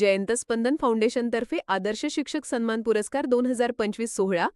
जयंत स्पंदन फाउंडेशनतर्फे आदर्श शिक्षक सन्मान पुरस्कार दोन हजार पंचवीस सोहळा.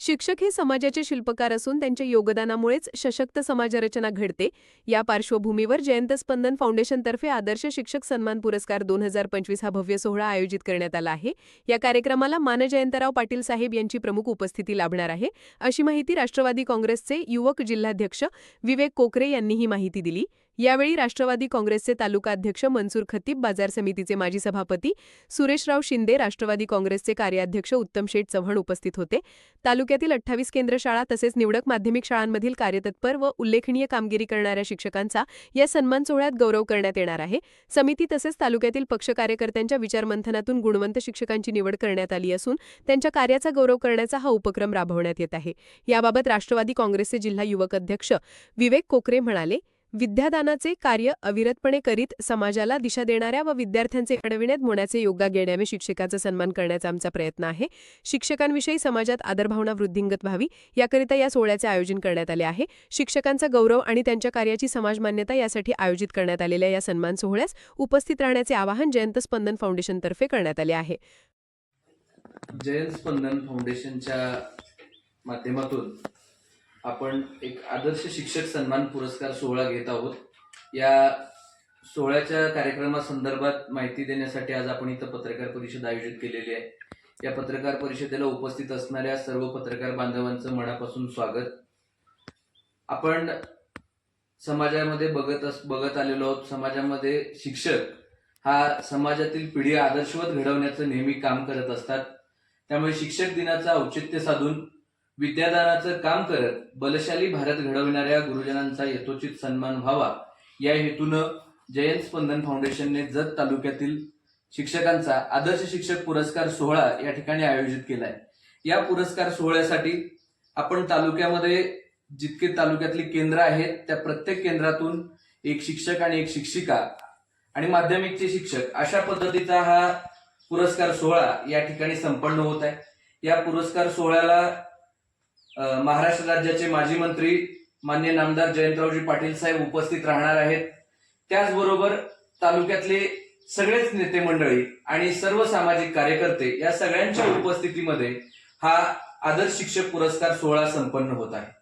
शिक्षक हे समाजाचे शिल्पकार असून त्यांच्या योगदानामुळेच सशक्त समाजरचना घडते. या पार्श्वभूमीवर जयंत स्पंदन फाउंडेशनतर्फे आदर्श शिक्षक सन्मान पुरस्कार दोन हजार पंचवीस हा भव्य सोहळा आयोजित करण्यात आला आहे. या कार्यक्रमाला मान जयंतराव पाटील साहेब यांची प्रमुख उपस्थिती लाभणार आहे. अशी माहिती राष्ट्रवादी काँग्रेसचे युवक जिल्हाध्यक्ष विवेक कोकरे यांनी ही माहिती दिली. यावेळी राष्ट्रवादी काँग्रेसचे तालुकाध्यक्ष मनसूर खतीब बाजार समितीचे माजी सभापती सुरेशराव शिंदे राष्ट्रवादी काँग्रेसचे कार्याध्यक्ष उत्तम शेठ चव्हाण उपस्थित होते. तालुक्यातील अठ्ठावीस केंद्र शाळा तसेच निवडक माध्यमिक शाळांमधील कार्यतत्पर व उल्लेखनीय कामगिरी करणाऱ्या शिक्षकांचा या सन्मान सोहळ्यात गौरव करण्यात येणार आहे. समिती तसेच तालुक्यातील पक्ष कार्यकर्त्यांच्या विचारमंथनातून गुणवंत शिक्षकांची निवड करण्यात आली असून त्यांच्या कार्याचा गौरव करण्याचा हा उपक्रम राबवण्यात येत आहे. याबाबत राष्ट्रवादी काँग्रेसचे जिल्हा युवक अध्यक्ष विवेक कोकरे म्हणाले विद्यादानाचे कार्य अविरतपणे करीत समाजाला दिशा देणाऱ्या व विद्यार्थ्यांचे घडविण्यात मोण्याचे योगा घेण्याने शिक्षकाचा सन्मान करण्याचा आमचा प्रयत्न आहे. शिक्षकांविषयी समाजात आदरभावना वृद्धिंगत व्हावी याकरिता या सोहळ्याचे आयोजन करण्यात आले आहे. शिक्षकांचा गौरव आणि त्यांच्या कार्याची समाजमान्यता यासाठी आयोजित करण्यात आलेल्या या सन्मान सोहळ्यास उपस्थित राहण्याचे आवाहन जयंत स्पंदन फाउंडेशनतर्फे करण्यात आले आहे. जयंत स्पंदन फाउंडेशनच्या माध्यमातून आपण एक आदर्श शिक्षक सन्मान पुरस्कार सोहळा घेत आहोत. या सोहळ्याच्या कार्यक्रमासंदर्भात माहिती देण्यासाठी आज आपण इथं पत्रकार परिषद आयोजित केलेली आहे. या पत्रकार परिषदेला उपस्थित असणाऱ्या सर्व पत्रकार बांधवांचं मनापासून स्वागत. आपण समाजामध्ये बघत अस बघत आलेलो आहोत. समाजामध्ये शिक्षक हा समाजातील पिढी आदर्शवत घडवण्याचं नेहमी काम करत असतात. त्यामुळे शिक्षक दिनाचं औचित्य साधून विद्यादानाचं काम करत बलशाली भारत घडवणाऱ्या गुरुजनांचा यथोचित सन्मान व्हावा. या हेतूनं जयंत स्पंदन फाउंडेशनने जत तालुक्यातील शिक्षकांचा आदर्श शिक्षक पुरस्कार सोहळा या ठिकाणी आयोजित केलाय. या पुरस्कार सोहळ्यासाठी आपण तालुक्यामध्ये जितके तालुक्यातली केंद्र आहेत त्या प्रत्येक केंद्रातून एक शिक्षक आणि एक शिक्षिका आणि माध्यमिकचे शिक्षक अशा पद्धतीचा हा पुरस्कार सोहळा या ठिकाणी संपन्न होत आहे. या पुरस्कार सोहळ्याला महाराष्ट्र राज्याचे माजी मंत्री मान्य नामदार जयंतरावजी पाटील साहेब उपस्थित राहणार आहेत. त्याचबरोबर तालुक्यातले सगळेच नेते मंडळी आणि सर्व सामाजिक कार्यकर्ते या सगळ्यांच्या उपस्थितीमध्ये हा आदर्श शिक्षक पुरस्कार सोहळा संपन्न होत आहे.